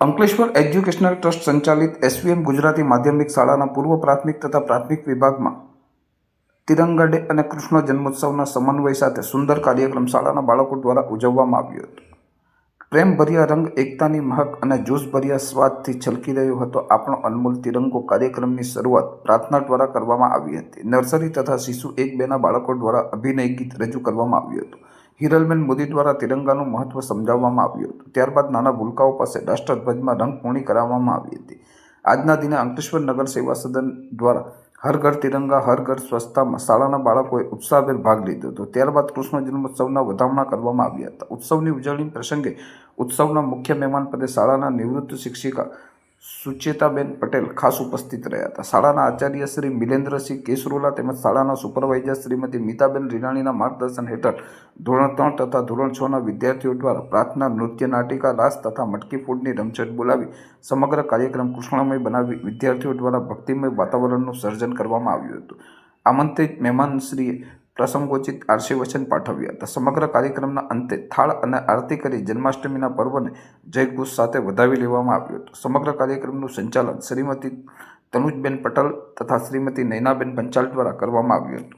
Ankleshwar educational trust સંચાલિત SVM Gujarati માધ્યમિક શાળાના પૂર્વ પ્રાથમિક તથા પ્રાથમિક વિભાગમાં તિરંગા ડે અને કૃષ્ણ જન્મોત્સવના સમન્વય સાથે સુંદર કાર્યક્રમ શાળાના બાળકો દ્વારા ઉજવવામાં આવ્યો હતો. પ્રેમભર્યા રંગ, એકતાની મહક અને જોશભર્યા સ્વાદથી છલકી રહ્યો હતો આપણો અનમોલ તિરંગો કાર્યક્રમની શરૂઆત પ્રાર્થના દ્વારા કરવામાં આવી હતી. નર્સરી તથા શિશુ એક બેના બાળકો દ્વારા અભિનય ગીત રજૂ કરવામાં આવ્યું હતું. હિરલબેન મોદી દ્વારા તિરંગાનું મહત્વ સમજાવવામાં આવ્યું હતું. ત્યારબાદ નાના ભૂલકાઓ પાસે રાષ્ટ્રધ્વજમાં રંગપૂર્ણી કરાવવામાં આવી હતી. આજના દિને અંકલેશ્વર નગર સેવા સદન દ્વારા હર ઘર તિરંગા, હર ઘર સ્વચ્છતામાં શાળાના બાળકોએ ઉત્સાહભેર ભાગ લીધો હતો. ત્યારબાદ કૃષ્ણ જન્મોત્સવના વધામણા કરવામાં આવ્યા હતા. ઉત્સવની ઉજવણી પ્રસંગે ઉત્સવના મુખ્ય મહેમાન પદે શાળાના નિવૃત્ત શિક્ષિકા સુચેતાબેન પટેલ ખાસ ઉપસ્થિત રહ્યા હતા. શાળાના આચાર્ય શ્રી મિલેન્દ્રસિંહ કેસરોલા તેમજ શાળાના સુપરવાઇઝર શ્રીમતી મીતાબેન રીનાણીના માર્ગદર્શન હેઠળ ધોરણ ત્રણ તથા ધોરણ છના વિદ્યાર્થીઓ દ્વારા પ્રાર્થના, નૃત્ય, નાટિકા, રાસ તથા મટકી ફૂડની રમઝટ બોલાવી સમગ્ર કાર્યક્રમ કૃષ્ણમય બનાવી વિદ્યાર્થીઓ દ્વારા ભક્તિમય વાતાવરણનું સર્જન કરવામાં આવ્યું હતું. આમંત્રિત મહેમાનશ્રીએ પ્રસંગોચિત આશીર્વચન પાઠવ્યા હતા. સમગ્ર કાર્યક્રમના અંતે થાળ અને આરતી કરી જન્માષ્ટમીના પર્વને જયઘોષ સાથે વધાવી લેવામાં આવ્યું હતું. સમગ્ર કાર્યક્રમનું સંચાલન શ્રીમતી તનુજબેન પટેલ તથા શ્રીમતી નૈનાબેન પંચાલ દ્વારા કરવામાં આવ્યું હતું.